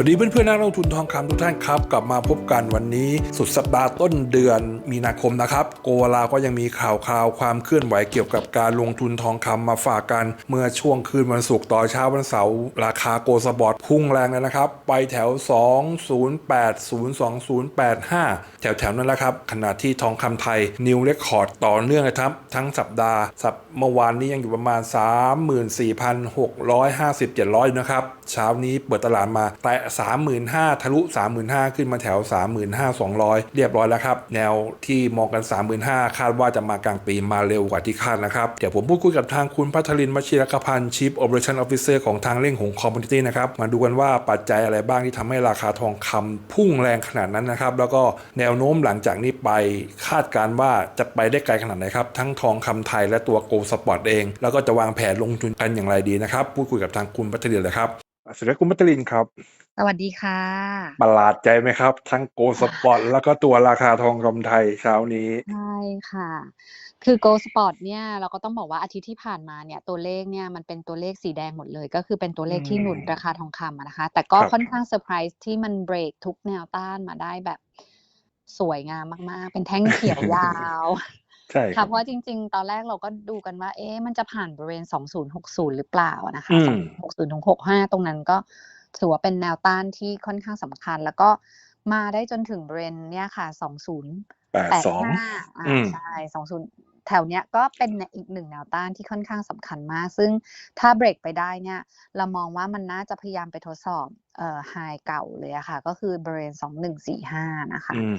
วัสดีเพื่อนๆนักลงทุนทองคำทุกท่านครับ กลับมาพบกันวันนี้สุดสัปดาห์ต้นเดือนมีนาคมนะครับ โกวาลาก็ยังมีข่าวคราวความเคลื่อนไหวเกี่ยวกับการลงทุนทองคำมาฝากกัน เมื่อช่วงคืนวันศุกร์ต่อเช้าวันเสาร์ราคาโกลสปอร์ตพุ่งแรงเลยนะครับ ไปแถว 208-02085 แถวๆนั้นแหละครับ ขณะที่ทองคำไทยนิวเรคคอร์ดต่อเนื่องนะครับทั้งสัปดาห์สัปเมื่อวานนี้ยังอยู่ประมาณ 34,650 700นะครับเช้านี้เปิดตลาดมาแต่35,000ทะลุ 35,000 ขึ้นมาแถว 35,200 เรียบร้อยแล้วครับ แนวที่มองกัน 35,000 คาดว่าจะมากลางปีมาเร็วกว่าที่คาดนะครับ เดี๋ยวผมพูดคุยกับทางคุณพัทลินมชิรกพันธ์ Chief Operation Officer ของทางเล่งหงคอมมูนิตี้นะครับ มาดูกันว่าปัจจัยอะไรบ้างที่ทำให้ราคาทองคำพุ่งแรงขนาดนั้นนะครับ แล้วก็แนวโน้มหลังจากนี้ไปคาดการณ์ว่าจะไปได้ไกลขนาดไหนครับ ทั้งทองคำไทยและตัวโกลสปอร์ตเอง แล้วก็จะวางแผนลงทุนกันอย่างไรดีนะครับ พูดคุยกับทางคุณพัทลินเลยครับ สวัสดีครับคุณพัทลินครับ สวัสดีค่ะ ประหลาดใจไหมครับ ทั้งโกลสปอร์ตแล้วก็ตัวราคาทองคำไทยเช้านี้ ใช่ค่ะ คือ Gold Spot เนี่ยเราก็ต้องบอกว่าอาทิตย์ที่ผ่านมาเนี่ยตัวเลขเนี่ยมันเป็นตัวเลขสีแดงหมดเลย ก็คือเป็นตัวเลขที่หนุนอืมราคาทองคำอะนะคะ แต่ก็ครับค่อนข้างเซอร์ไพรส์ที่มันเบรกทุกแนวต้านมาได้แบบสวยงามมาก ๆ เป็นแท่งเขียวยาว ใช่คค่ะรับเพราะจริง ๆ ตอนแรกเราก็ดูกันว่า เอ๊ะมันจะผ่านบริเวณ 2060 หรือเปล่านะคะ อืม60ถึง65 ตรงนั้นก็ถือว่าเป็นแนวต้านที่ค่อนข้างสำคัญ แล้วก็มาได้จนถึงบริเวณเนี่ยค่ะ20แปดแปดสองห้าอ่าอืม ใช่สองศูนย์แถวเนี้ยก็เป็นอีกหนึ่งแนวต้านที่ค่อนข้างสำคัญมาก ซึ่งถ้าเบรกไปได้เนี่ย เรามองว่ามันน่าจะพยายามไปทดสอบเอ่อไฮเก่าเลยอะค่ะ ก็คือบริเวณสองหนึ่งสี่ห้านะคะ อืม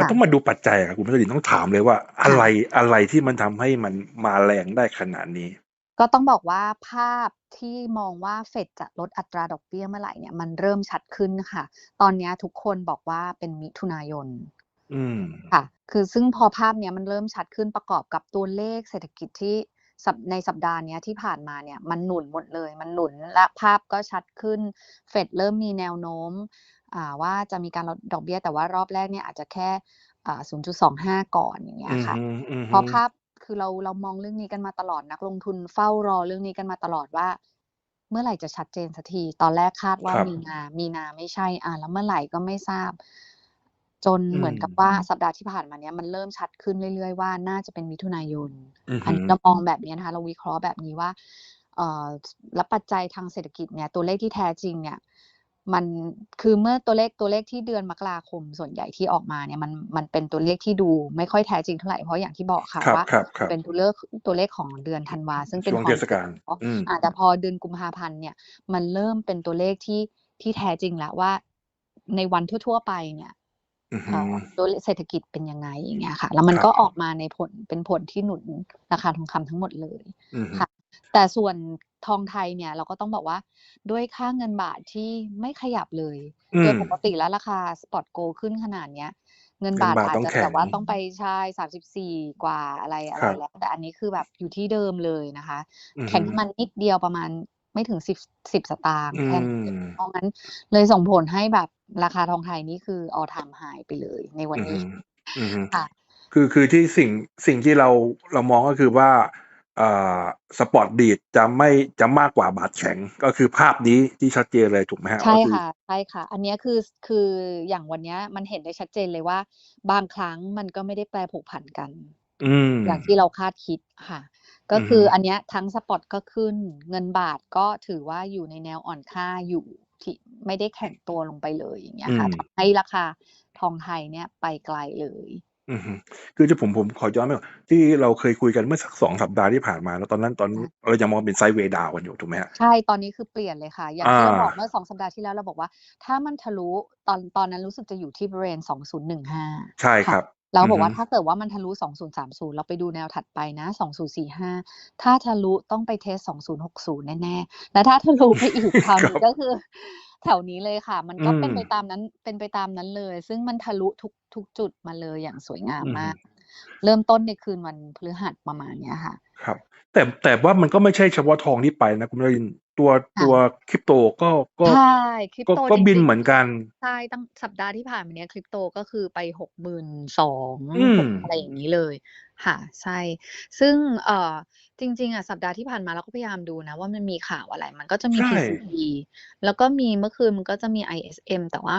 มันค่ะต้องมาดูปัจจัยอะคุณพัชรินต้องถามเลยว่า อะไรอะไรที่มันทำให้มันมาแรงได้ขนาดนี้ ก็ต้องบอกว่าภาพที่มองว่าเฟดจะลดอัตราดอกเบี้ยเมื่อไหร่เนี่ยมันเริ่มชัดขึ้นค่ะ ตอนเนี้ยทุกคนบอกว่าเป็นมิถุนายนอืมค่ะ คือซึ่งพอภาพเนี้ยมันเริ่มชัดขึ้นประกอบกับตัวเลขเศรษฐกิจที่สัปในสัปดาห์เนี้ยที่ผ่านมาเนี่ยมันหนุนหมดเลย มันหนุนและภาพก็ชัดขึ้น เฟดเริ่มมีแนวโน้มอ่า ว่าจะมีการลดดอกเบี้ย แต่ว่ารอบแรกเนี่ยอาจจะแค่อ่า0.25ก่อนอย่างเงี้ยอืมค่ะฮึอืมฮึเพราะภาพคือเราเรามองเรื่องนี้กันมาตลอดนักลงทุนเฝ้ารอเรื่องนี้กันมาตลอดว่า เมื่อไหร่จะชัดเจนสักที ตอนแรกคาดว่าครับมีนา มีนาไม่ใช่อ่าแล้วเมื่อไหร่ก็ไม่ทราบ จนอืเหมือนมกับว่าสัปดาห์ที่ผ่านมาเนี้ยมันเริ่มชัดขึ้นเรื่อยๆ ว่าน่าจะเป็นมิถุนายนอืมอันฮึนี้เรามองแบบนี้นะคะเราวิเคราะห์แบบนี้ว่าเอ่อและปัจจัยทางเศรษฐกิจเนี่ยตัวเลขที่แท้จริงเนี่ย มันคือเมื่อตัวเลขตัวเลขที่เดือนมกราคมส่วนใหญ่ที่ออกมาเนี่ยมันมันเป็นตัวเลขที่ดูไม่ค่อยแท้จริงเท่าไหร่เพราะอย่างที่บอกค่ะครับว่าครับครับเป็นตัวเลขตัวเลขของเดือนธันวาซึ่งเป็นช่วงควาเทมศกาลเนาะอืมอ่าแต่พอเดือนกุมภาพันธ์เนี่ยมันเริ่มเป็นตัวเลขที่ที่แท้จริงแล้วว่า ในวันทั่ว ๆ ไปเนี่ยอืมฮึเอ่อตัวเลขเศรษฐกิจเป็นยังไงอย่างเงี้ยค่ะ แล้วมันครับก็ออกมาในผลเป็นผลที่หนุนราคาทองคำทั้งหมดเลยอืมฮึค่ะ แต่ส่วนทองไทยเนี่ยเราก็ต้องบอกว่าด้วยค่าเงินบาทที่ไม่ขยับเลยอืโดมยปกติแล้วราคาสปอตโกลขึ้นขนาดเนี้ย เงินเงินบาทบาทอาจต้องจะแข็แบงบว่าต้องไปใช่สามสิบสี่กว่าอะไรอะคไรรับแล้ว แต่อันนี้คือแบบอยู่ที่เดิมเลยนะคะอืมแข็งฮึขึ้นมันนิดเดียวประมาณไม่ถึงสิบสิบสตางค์อืแค่นั้นเองมเพราะงั้นเลยส่งผลให้แบบราคาทองไทยนี่คือ all time high ไปเลยในวันอืมฮึนี้อืมฮึค่ะคือคือที่สิ่งสิ่งที่เราเรามองก็คือว่าเอ่อ สปอร์ตดีดจะไม่จะมากกว่าบาทแข็ง ก็คือภาพนี้ที่ชัดเจนเลยถูกไหมฮะใช่ก็คือค่ะใช่ค่ะ อันเนี้ยคือคืออย่างวันเนี้ยมันเห็นได้ชัดเจนเลยว่า บางครั้งมันก็ไม่ได้แปรผกผันกันอืมอย่างที่เราคาดคิดค่ะ ก็อืมคืฮึออันเนี้ยทั้งสปอตก็ขึ้น เงินบาทก็ถือว่าอยู่ในแนวอ่อนค่าอยู่ที่ไม่ได้แข็งตัวลงไปเลยอย่างเงี้ยอืค่ะมทำให้ราคาทองไทยเนี่ยไปไกลเลยอืมฮึ คือจะผมผมขอย้อนไปก่อนที่เราเคยคุยกันเมื่อสักสองสัปดาห์ที่ผ่านมาแล้วตอนนั้นตอนค่ะเรายังมองเป็นไซด์เวย์ดาวกันอยู่ถูกไหมฮะใช่ตอนนี้คือเปลี่ยนเลยค่ะ อย่างอ่าที่เราบอกเมื่อ2สัปดาห์ที่แล้วเราบอกว่า ถ้ามันทะลุตอนตอนนั้นรู้สึกจะอยู่ที่บริเวณ2015ใช่คค่ะรับเราอืมบ อกฮึว่าถ้าเกิดว่ามันทะลุ 2030 เราไปดูแนวถัดไปนะ 2045 ถ้าทะลุต้องไปเทส 2060 แน่ๆ แล้วถ้าทะลุไปอีกคราวครันี้บก็คือ แถวนี้เลยค่ะ มันอืก็เป็นมไปตามนั้นเป็นไปตามนั้นเลย ซึ่งมันทะลุทุกทุกจุดมาเลยอย่างสวยงามอืมมาฮึกเริ่มต้นในคืนวันพฤหัสประมาณเนี้ยค่ะ ครับ แต่แต่ว่ามันก็ไม่ใช่เฉพาะทองที่ไปนะคุณนรินทร์ ตัวค่ะตัวคริปโตก็ก็ใช่คริปก็โตก็จบินริงเหมือนกันๆใช่ตั้งสัปดาห์ที่ผ่านมาเนี้ยคริปโตก็คือไป62,000อืม6อะไรอย่างงี้เลย ค่ะ ใช่ ซึ่งเอ่อจริง ๆอะสัปดาห์ที่ผ่านมาเราก็พยายามดูนะ ว่ามันมีข่าวอะไร มันก็จะมี ใช่ PCB แล้วก็มีเมื่อคืนมันก็จะมี ISM แต่ว่า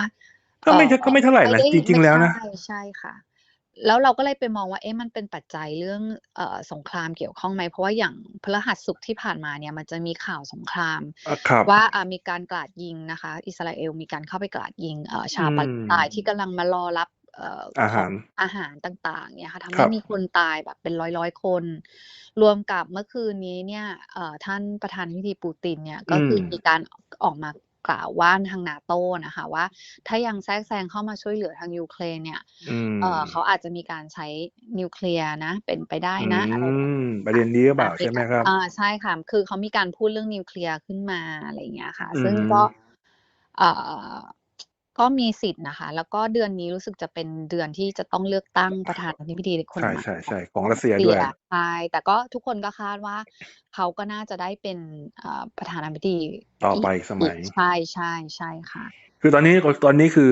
ก็เอ่ไม่อก็ไม่เท่าไรไม่นะได้จริงไม่ๆแล้วใช่นะใช่ค่ะ แล้วเราก็เลยไปมองว่าเอ๊ะมันเป็นปัจจัยเรื่องเอ่อสงครามเกี่ยวข้องไหมเพราะว่าอย่างพฤหัสศุกร์ที่ผ่านมาเนี่ยมันจะมีข่าวสงครามอาครับว่าอ่ามีการกราดยิงนะคะ อิสราเอลมีการเข้าไปกราดยิงเอ่อชาวอืปาเลสไตน์ที่มกำลังมารอรับเอ่ออาขหาองรอาหารต่างๆเนี่ยค่ะทำคให้รับมีคนตายแบบเป็นร้อยๆคน รวมกับเมื่อคืนนี้เนี่ยเอ่อท่านประธานาธิบดีปูตินเนี่ยอืก็คือมมีการออกมา กล่าวว่าทาง NATO นะคะว่า ถ้ายังแทรกแซงเข้ามาช่วยเหลือทางยูเครนเนี่ยอืเอ่อเขามอาจจะมีการใช้นิวเคลียร์นะ เป็นไปได้อืนะอะไรแบบมนี้ประเด็ค่ะนนี้หรือเปอาล่ามีใช่ไหมการครับอาใช่ค่ะคือเขามีการพูดเรื่องนิวเคลียร์ขึ้นมาอะไรอย่างเงี้ยค่ะอืซึ่งมก็เอ่อ ก็มีสิทธิ์นะคะ แล้วก็เดือนนี้รู้สึกจะเป็นเดือนที่จะต้องเลือกตั้งประธานาธิบดีคใชนใหม่ขอ่งๆๆของของรัสเซียรัสเซีด้วยยใช่แต่ก็ทุกคนก็คาดว่า เขาก็น่าจะได้เป็นเอ่อประธานาธิบดีต่ออีไปกอีกสอีมักยใช่ๆใช่ค่ะ คือตอนนี้กตอนนี้คือ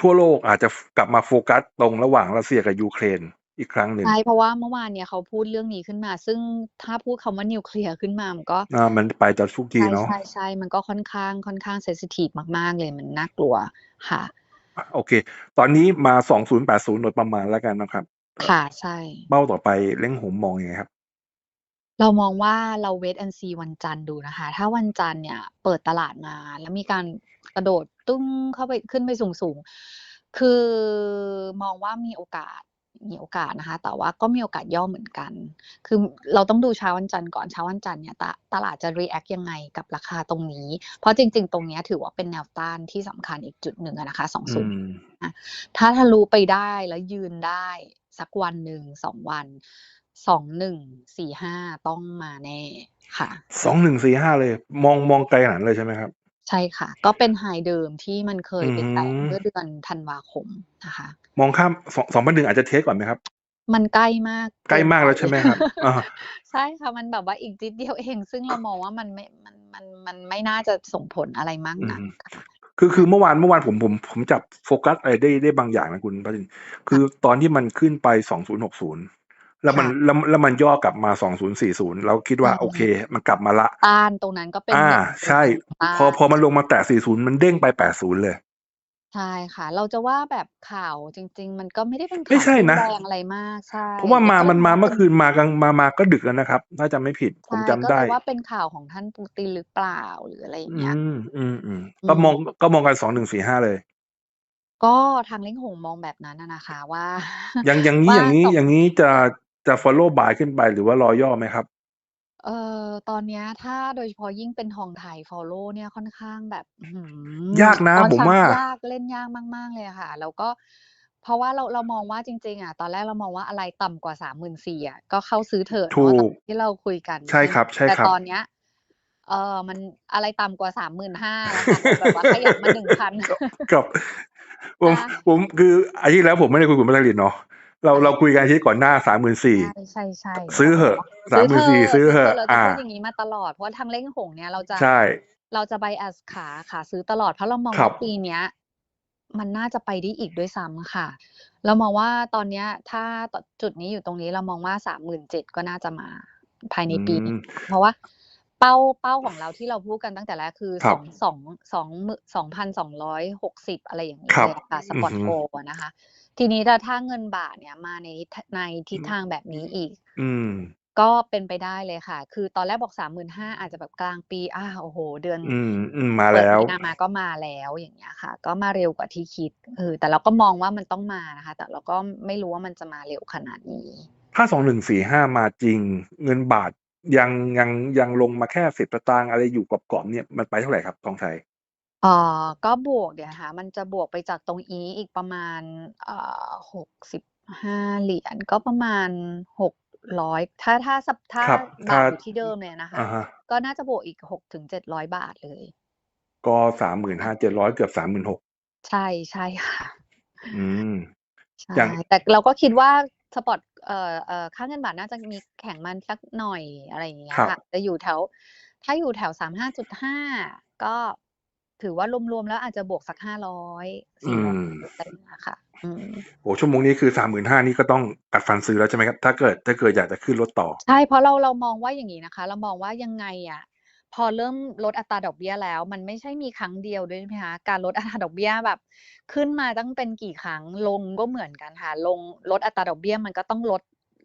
ทั่วโลกอาจจะฟกลับมาโฟกัสตรงระหว่างรัสเซียกับยูเครน อีกครั้งหนึ่ใช่งเพราะว่าเมื่อวานเนี่ยเขาพูดเรื่องนี้ขึ้นมา ซึ่งถ้าพูดคำว่านิวเคลียร์ขึ้นมามันก็อามันไปแต่ทุกใทีเนาะช่ๆๆมันก็ค่อนข้างค่อนข้างเซนซิทิฟมาก ๆ เลยมันน่ากลัวค่ะอะโอเค ตอนนี้มา 2080 โดยประมาณแล้วกันนะครับเอ่ค่ะอใช่ เป้าต่อไปเล้งหงมองยังไงครับ?เรามองว่าเรา wait and see วันจันทร์ดูนะคะ ถ้าวันจันทร์เนี่ยเปิดตลาดมา แล้วมีการกระโดดตึ้งเข้าไปขึ้นไปสูงๆ คือมองว่ามีโอกาส มีโอกาสนะคะ แต่ว่าก็มีโอกาสย่อเหมือนกัน คือเราต้องดูเช้าวันจันทร์ก่อนเช้าวันจันทร์เนี่ยตะตลาดจะรีแอกต์ยังไงกับราคาตรงนี้ เพราะจริง ๆ ตรงเนี้ยถือว่าเป็นแนวต้านที่สำคัญอีกจุดหนึ่งอะนะคะอื20มอะถ้าทะลุไปได้แล้วยืนได้สักวันหนึ่ง2วัน2145ต้องมาแน่ค่ะ2145เลย มองมองไกลขนาดนั้นเลยใช่ไหมครับ? ใช่ค่ะ ก็เป็น High เดิมที่มันเคอืยอไปฮึแตะเมื่อเดือนธันวาคมนะคะ มองข้ามส2,001อาจจะเทสก่อนไหมครับ?มันใกล้มาก ใกล้เกินมากไปแล้วใช่ไหมครับ?อาใช่ค่ะมันแบบว่าอีกนิดเดียวเองซึ่งเรามองว่ามันไม่มันมันมันไม่น่าจะส่งผลอะไรมากอือนักฮึค่ะคือคือเมื่อวานเมื่อวานผมผมผมจับโฟกัสอะไรได้ได้บางอย่างนะคุณป้าทินคืค่ะอตอนที่มันขึ้นไป2060 แล้วคมัน่ะ แล้วแล้วมันย่อกลับมา2040เราคิดอืว่ามโอเคมันกลับมาแล้วต้านตรงนั้นก็เป็นอาหนึ่งในใช่ต้าพอน พอมันลงมาแตะ40มันเด้งไป80เลย ใช่ค่ะ เราจะว่าแบบข่าวจริง ๆ มันก็ไม่ได้เป็นไม่ข่าวใช่ที่นะ แรงอะไรมาก ใช่ เพราะว่านี่มาก็เลมัยนมมาองเมื่เป็อนคืนมากลางมามาก็ดึกแล้วนะครับ ถ้าจำไม่ผิดใชผม่จำก็ไดเล้ยว่าเป็นข่าวของท่านปูตินหรือเปล่าหรืออะไรอย่าอืงเงี้ย มอืมอืๆก็มองมก็มองกัน2145เลย ก็ทางเล้งหงมองแบบนั้นอะนะคะว่าอย่างอย่างงี้ว่าอย่างงี้สองอย่างงี้จะ จะฟอลโลว์บายขึ้นไป หรือว่ารอย่อไหมครับ?เอ่อ ตอนเนี้ยถ้าโดยเฉพาะยิ่งเป็นทองไทยฟอลโลว์เนี่ยค่อนข้างแบบ อื้อฮือ ยากนะค่อนผมข้างว่ายาก เล่นยากมาก ๆ เลยอะค่ะ แล้วก็ เพราะว่าเรา เรามองว่าจริง ๆ อะ ตอนแรกเรามองว่าอะไรต่ำกว่า 34,000 อะ ก็เข้าซื้อเถอะถเนาะูตอนกที่เราคุยกันใช่ใช่ไหคมรับใช่แต่ครับตอนเนี้ย เอ่อ มันอะไรต่ำกว่า 35,000 แล้วค่ะมันแบบว่าขยับมา 1,000 กับ กับผมค่ะ ผม คืออาทิตย์ที่แล้วผมไม่ได้คุยกับคุณป้าทินเนาะ เราค่เราะคุยกันอาทิตย์ก่อนหน้าใช่34,000ๆๆซื้อโอ้เถโฮอะซื้อเถอะ34,000ซื้อซื้อเถเถออะะเราอจะาพูดอย่างงี้มาตลอดเพราะว่าทางเล้งหงเนี่ยเราจะใช่ เราจะ bias ขาขาซื้อตลอดเพราะเรามองครัว่าบปีเนี้ย มันน่าจะไปได้อีกด้วยซ้ำค่ะ เรามองว่าตอนเนี้ย ถ้าตจุดนี้อยู่ตรงนี้เรามองว่า37,000ก็น่าจะมาภายอืในปีนี้มเพราะว่าเป้าเป้าของเราที่เราพูดกันตั้งแต่แรกคือครสับองสองสองหมื่น2,260อะไรอย่างงี้ครัเลบยอะค่ะสอืปออตฮึโกลด์อะนะคะ ทีนี้ถ้าถ้าเงินบาทเนี่ยมาในทในทิอืศมทางแบบนี้อีก อืม ก็เป็นไปได้เลยค่ะ คือตอนแรกบอก35,000อาจจะแบบกลางปีอาโอ้โฮเดือนอืมอืมมาเปิแลด้วมีนามาก็มาแล้วอย่างเงี้ยค่ะ ก็มาเร็วกว่าที่คิดเออแต่เราก็มองว่ามันต้องมานะคะ แต่เราก็ไม่รู้ว่ามันจะมาเร็วขนาดนี้ถ้า2145มาจริง เงินบาทยังยังยังลงมาแค่10สตางค์อะไรอยู่กรอบๆเนี่ยมันไปเท่าไรครับทองไทย? เอ่อ ก็บวก เดี๋ยวนะคะ มันจะบวกไปจากตรงนี้อีกประมาณ เอ่อ 65 เหรียญ ก็ประมาณ 600 ถ้า ถ้าสถ้าครับ บถ้าา ทอยู่ที่เดิมเลยอะนะอคะะฮะ ก็น่าจะบวกอีก 600-700 บาทเลย ก็ 35,700 เกือบ 36,000 ใช่ ใช่ค่ะ อืม ใช่ อย่าง แต่เราก็คิดว่าสปอต เอ่อ เอ่อ ค่าเงินบาทน่าจะมีแข็งมาสักหน่อย อะไรอย่างเงี้ครัยบค่ะ จะอยู่แถว ถ้าอยู่แถว 35.5 ก็ ถือว่ารวมๆแล้วอาจจะบวกสักห้าร้อยอืสี่ร้อยมอะไรอย่างเงี้ยค่ะอืมโอ้ชั่วโมงนี้คือสามหมื่นห้านี่ก็ต้องกัดฟันซื้อแล้วใช่ไหมครับ ถ้าเกิดถ้าเกิดอยากจะขึ้นรถต่อ ใช่ เพราะเราเรามองว่าอย่างนี้นะคะ เรามองว่ายังไงอะพอเริ่มลดอัตราดอกเบี้ยแล้ว มันไม่ใช่มีครั้งเดียวด้วยใช่ไหมคะการลดอัตราดอกเบี้ยแบบ ขึ้นมาตั้งเป็นกี่ครั้งลงก็เหมือนกันค่ะลงลดอัตราดอกเบี้ยมันก็ต้องลด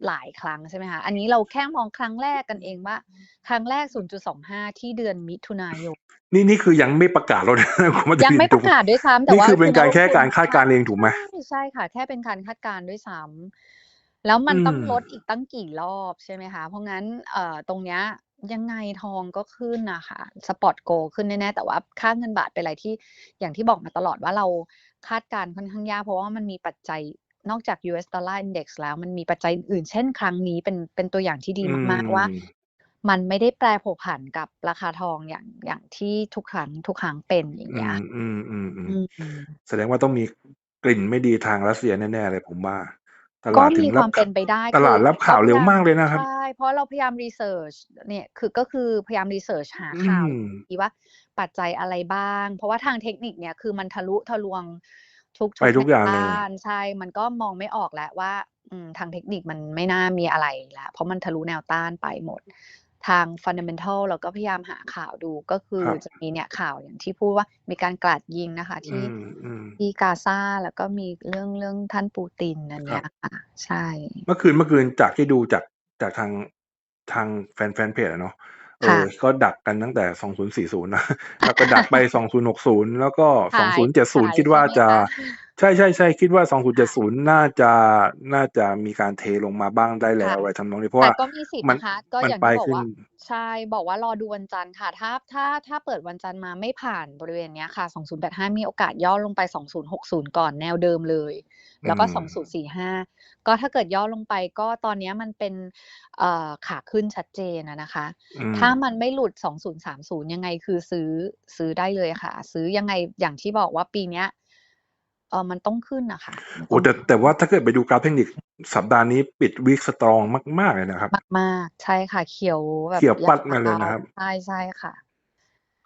หลายครั้งใช่ไหมคะ อันนี้เราแค่มองครั้งแรกกันเองว่า ครั้งแรก 0.25 ที่เดือนมิถุนายน นี่นี่คือยังไม่ประกาศรถนะคุณมัยังไม่ถูประกาศด้วยซ้ำแต่นี่ว่าคือเป็นการณแค่ลงทุนการคาดการณ์เองถูกไหมใช่ใช่ค่ะ แค่เป็นการคาดการณ์ด้วยซ้ำแล้วมันต้องอืมลดอีกตั้งกี่รอบใช่ไหมคะ เพราะงั้นเอ่อตรงเนี้ยยังไงทองก็ขึ้นนะคะสปอร์ตโกขึ้นแน่ๆแต่ว่าค่าเงินบาทเป็นอะไรที่อย่างที่บอกมาตลอดว่าเราคาดการณ์ค่อนข้างยากเพราะว่ามันมีปัจจัย นอกจาก US Dollar Index แล้วมันมีปัจจัยอื่น เช่น ครั้งนี้เป็นเป็นตัวอย่างที่ดีมากๆว่าอืมมันไม่ได้แปรผกผันกับราคาทองอย่างอย่างที่ทุกครั้งทุกครั้งเป็นอย่างอืเงี้ยมอืมอืมอืมอืมแสดงว่าต้องมีกลิ่นไม่ดีทางรัสเซียแน่ๆเลยผมว่าตก็ลาดถึมีงครัวามเป็นไปได้ ตลาดคือรับข่าวเราพเร็วยายามมากเลยนะครับใช่เพราะเราพยายามรีเสิร์ชเนี่ยคือก็คือพยายามรีเสิร์ชหาอืข่าวมดีว่าปัจจัยอะไรบ้าง เพราะว่าทางเทคนิคเนี่ยคือมันทะลุทะลวง ทุกไปทุกอย่างแนวเลยต้านใช่มันก็มองไม่ออกแล้วว่าอืมทางเทคนิคมันไม่น่ามีอะไรแล้วเพราะมันทะลุแนวต้านไปหมด ทางฟันเดเมนทัลเราก็พยายามหาข่าวดูก็คือครับ จะมีเนี่ยข่าวอย่างที่พูดว่ามีการกราดยิงนะคะอืที่ มอืม ที่กาซาแล้วก็มีเรื่องเรื่องท่านปูตินอันครัเนี้บยค่ะใช่ เมื่อคืนเมื่อคืนจากที่ดูจากจากทางทางแฟนแฟนเพจอะเนาะ เอค่ะอก็ดักกันตั้งแต่ 2040 นะ แล้วก็ดักไป 2060 แล้วก็ขาย2070ขายคิดว่าใช่ไหมจะคะ ใช่ใช่ใช่คิดว่าค่ะ2070 น่าจะน่าจะมีการเทลงมาบ้างได้แล้ค่ะ วอะไรทำนองนี้ เพราะแต่ว่าก็มีสิทธิ์มันนะคะ ก็มันอย่างไปที่บอกขึ้น ว่า ใช่บอกว่ารอดูวันจันทร์ค่ะ ถ้าถ้าถ้าเปิดวันจันทร์มาไม่ผ่านบริเวณเนี้ยค่ะ 2085 มีโอกาสย่อลงไป 2060 ก่อนแนวเดิมเลย อืแล้วก็ ม 2045 ก็ถ้าเกิดย่อลงไปก็ตอนเนี้ยมันเป็นเอ่อขาขึ้นชัดเจนอะนะคะ อืม ถ้ามันไม่หลุด 2030 ยังไงคือซื้อซื้อได้เลยค่ะ ซื้อยังไงอย่างที่บอกว่าปีเนี้ย เออมันต้องขึ้นนะคะมันโอ้ต้องแต่ขึ้นแต่ว่าถ้าเกิดไปดูกราฟเทคนิคสัปดาห์นี้ปิดวีคสตรองมาก ๆ เลยนะครับ มากๆ ใช่ค่ะ เขียวแบบเขียวยาปัดมาเลยวนะครับ ใช่ใช่ค่ะ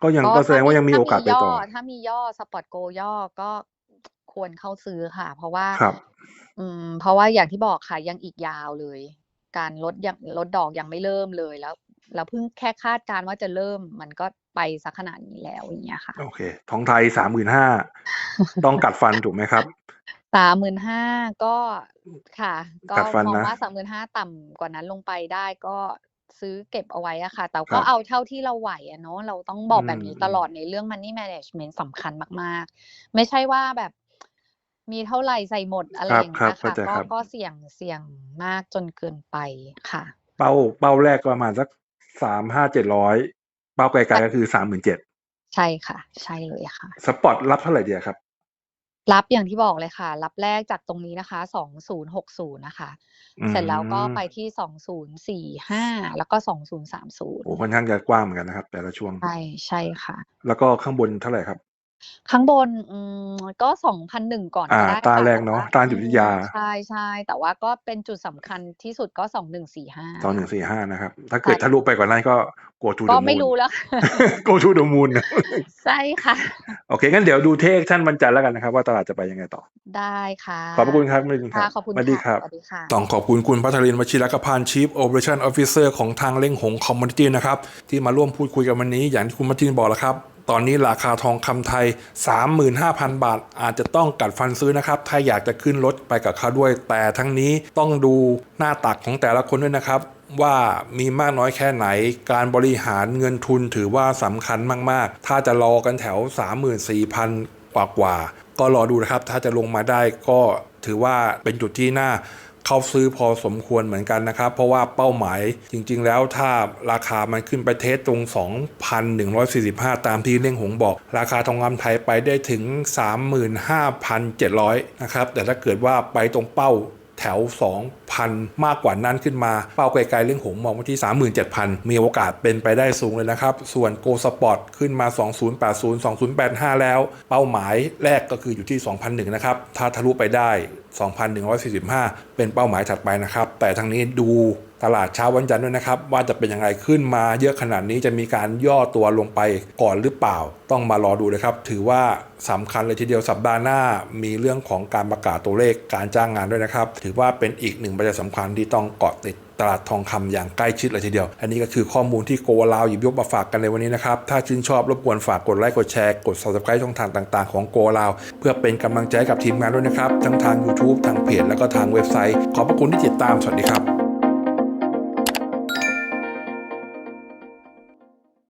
ก็ยังก็ก็แสดถ้างว่ามียังมีถ้าโอกาสมีไปย่อต่อ ถ้ามีย่อสปอร์ตโกย่อก็ควรเข้าซื้อค่ะ เพราะว่าครับ อืม เพราะว่าอย่างที่บอกค่ะยังอีกยาวเลย การลดยังลดดอกยังไม่เริ่มเลยแล้ว แล้วเพิ่งแค่คาดการณ์ว่าจะเริ่มมันก็ไปสักขนาดนี้แล้วอย่างเงี้ยค่ะ โอเคทองไทย35,000ต้องกัดฟันถูกไหมครับสามหมื่นห้าก็ค่ะ ก็กัดฟันมองนะว่าสามหมื่นห้าต่ำกว่านั้นลงไปได้ก็ซื้อเก็บเอาไว้อะค่ะ แต่คก็รับเอาเท่าที่เราไหวอะเนาะเราต้องบอกอืแบมบนี้อืตมลอดในเรื่อง money management สำคัญมาก ๆ ไม่ใช่ว่าแบบมีเท่าไหร่ใส่หมดอะไรครับอย่างครัเงี้บยเข้าค่ะใจก็ครับก็เสี่ยงเสี่ยงมากจนเกินไปค่ะ เป้าเป้าแรกก็ประมาณสัก สามห้าเจ็ดร้อยเป้าไกลใช่ๆก็คือสามหมื่นเจ็ดใช่ค่ะ ใช่เลยค่ะ สปอตรับเท่าไหร่เดียครับ รับอย่างที่บอกเลยค่ะ รับแรกจากตรงนี้นะคะ2060นะคะอืเสร็จแล้วก็มไปที่2045แล้วก็2030โอ้ค่อนข้างจะกว้างเหมือนกันนะครับ แต่ละช่วง ใช่ใช่ค่ะ แล้วก็ข้างบนเท่าไหร่ครับ ข้างบน อืม ก็2,001ก่อนอ่าก็ได้ตาค่ะ แรแต่กเนาะว่าต้านอืจิตวิทมยาใช่ ๆ แต่ว่าก็เป็นจุดสำคัญที่สุดก็ 2145 สองหนึ่ค่ะ งสี่ห้า นะครับ ถ้าใช่เกิดทะลุไปกว่านั้นก็ go to ก็ the ไม่ moon รู้ แล้ว ค่ะ go to the moon นะ ใช่ ค่ะ โอเค งั้นเดี๋ยวดูเทคชั่นวันจันทร์แล้วกันนะครับว่า ตลาดจะไปยังไงต่อ ได้ค่ะ ขอบพระคุณครับ คุณคค่ะ รับขอบคุณสวัสดีค่ะ ครับสวัสดีค่ะ ต้องขอบคุณคุณพัทรินวชิรกพันธ์ Chief Operation Officer ของทางเล่งหงคอมมูนิตี้นะครับ ที่มาร่วมพูดคุยกันวันนี้อย่างที่คุณพัทรินบอกแล้วครับ ตอนนี้ราคาทองคำไทย 35,000 บาท อาจจะต้องกัดฟันซื้อนะครับ ถ้าอยากจะขึ้นรถไปกับเขาด้วย แต่ทั้งนี้ต้องดูหน้าตักของแต่ละคนด้วยนะครับว่ามีมากน้อยแค่ไหน การบริหารเงินทุนถือว่าสำคัญมาก ๆ ถ้าจะรอกันแถว 34,000 กว่ากว่า ก็รอดูนะครับ ถ้าจะลงมาได้ก็ถือว่าเป็นจุดที่น่า เข้าซื้อพอสมควรเหมือนกันนะครับ เพราะว่าเป้าหมายจริง ๆ แล้วถ้าราคามันขึ้นไปเทสตรง 2,145 ตามที่เล่งหงบอก ราคาทองคำไทยไปได้ถึง 35,700 นะครับ แต่ถ้าเกิดว่าไปตรงเป้า แถว 2,000 มากกว่านั้นขึ้นมา เป้าไกลๆเรื่องหงมองไปที่ 37,000 มีโอกาสเป็นไปได้สูงเลยนะครับ ส่วน Go Spot ขึ้นมา 2080 2085 แล้ว เป้าหมายแรกก็คืออยู่ที่ 2,001 นะครับ ถ้าทะลุไปได้ 2,145 เป็นเป้าหมายถัดไปนะครับ แต่ทางนี้ดู ตลาดเช้าวันจันทร์ด้วยนะครับ ว่าจะเป็นยังไงขึ้นมาเยอะขนาดนี้จะมีการย่อตัวลงไปก่อนหรือเปล่า ต้องมารอดูเลยครับ ถือว่าสำคัญเลยทีเดียวสัปดาห์หน้า มีเรื่องของการประกาศตัวเลขการจ้างงานด้วยนะครับ ถือว่าเป็นอีกหนึ่งปัจจัยสำคัญที่ต้องเกาะติดตลาดทองคำอย่างใกล้ชิดเลยทีเดียว อันนี้ก็คือข้อมูลที่โกลาวหยิบยกมาฝากกันในวันนี้นะครับ ถ้าชื่นชอบรบกวนฝากกดไลค์กดแชร์กด subscribe ช่องทางต่างๆของโกลาวเพื่อเป็นกำลังใจกับทีมงานด้วยนะครับ ทั้งทาง YouTube ทางเพจแล้วก็ทางเว็บไซต์ ขอบพระคุณที่ติดตามสวัสดีครับ